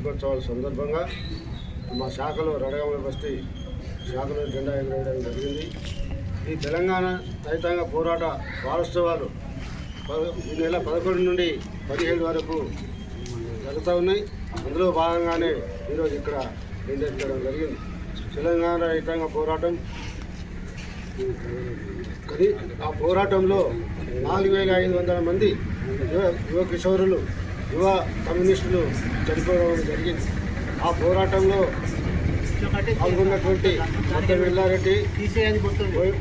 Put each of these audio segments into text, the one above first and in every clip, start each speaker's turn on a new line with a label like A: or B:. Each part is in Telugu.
A: వార్షికోత్సవాల సందర్భంగా మా శాఖలో రడగమల బస్తీ శాఖలో జెండా ఎగరేయడం జరిగింది. ఈ తెలంగాణ రైతాంగ పోరాట వారోత్సవాలు పద- ఈ నెల పదకొండు నుండి పదిహేడు వరకు జరుగుతూ ఉన్నాయి. అందులో భాగంగానే ఈరోజు ఇక్కడ నిర్ణయించడం జరిగింది. తెలంగాణ రైతాంగ పోరాటం ఆ పోరాటంలో నాలుగు వేల ఐదు వందల మంది యువ యువ కిషోరులు యువ కమ్యూనిస్టులు చనిపోవడం జరిగింది. ఆ పోరాటంలో పాల్గొన్నటువంటి మొత్తం వెళ్ళారెడ్డి మొయ్-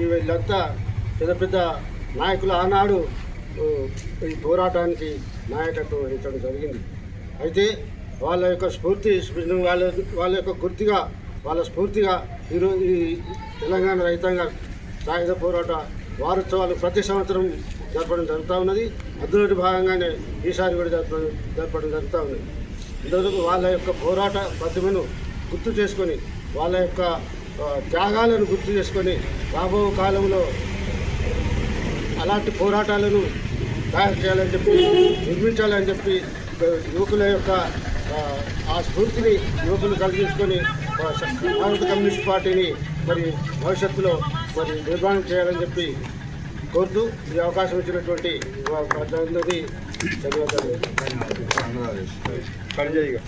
A: ఈ వీళ్ళంతా పెద్ద పెద్ద నాయకులు ఆనాడు ఈ పోరాటానికి నాయకత్వం వహించడం జరిగింది. అయితే వాళ్ళ యొక్క స్ఫూర్తి వాళ్ళ వాళ్ళ యొక్క గుర్తిగా వాళ్ళ స్ఫూర్తిగా ఈరోజు ఈ తెలంగాణ రైతాంగ సాయుధ పోరాట వారోత్సవాలు ప్రతి సంవత్సరం జరపడం జరుగుతూ ఉన్నది. అందులో భాగంగానే ఈసారి కూడా జరపడం జరపడం జరుగుతూ ఉన్నది. ఇంతవరకు వాళ్ళ యొక్క పోరాట ప్రతిభను గుర్తు చేసుకొని వాళ్ళ యొక్క త్యాగాలను గుర్తు చేసుకొని రాబో కాలంలో అలాంటి పోరాటాలను తయారు చేయాలని చెప్పి నిర్మించాలని చెప్పి యువకుల యొక్క ఆ, స్ఫూర్తిని యువకులు కలిగించుకొని భారత కమ్యూనిస్ట్ పార్టీని మరి భవిష్యత్తులో మరి నిర్మాణం చేయాలని చెప్పి కోరుతూ ఈ అవకాశం ఇచ్చినటువంటి ధన్యవాదాలు.
B: ఇక.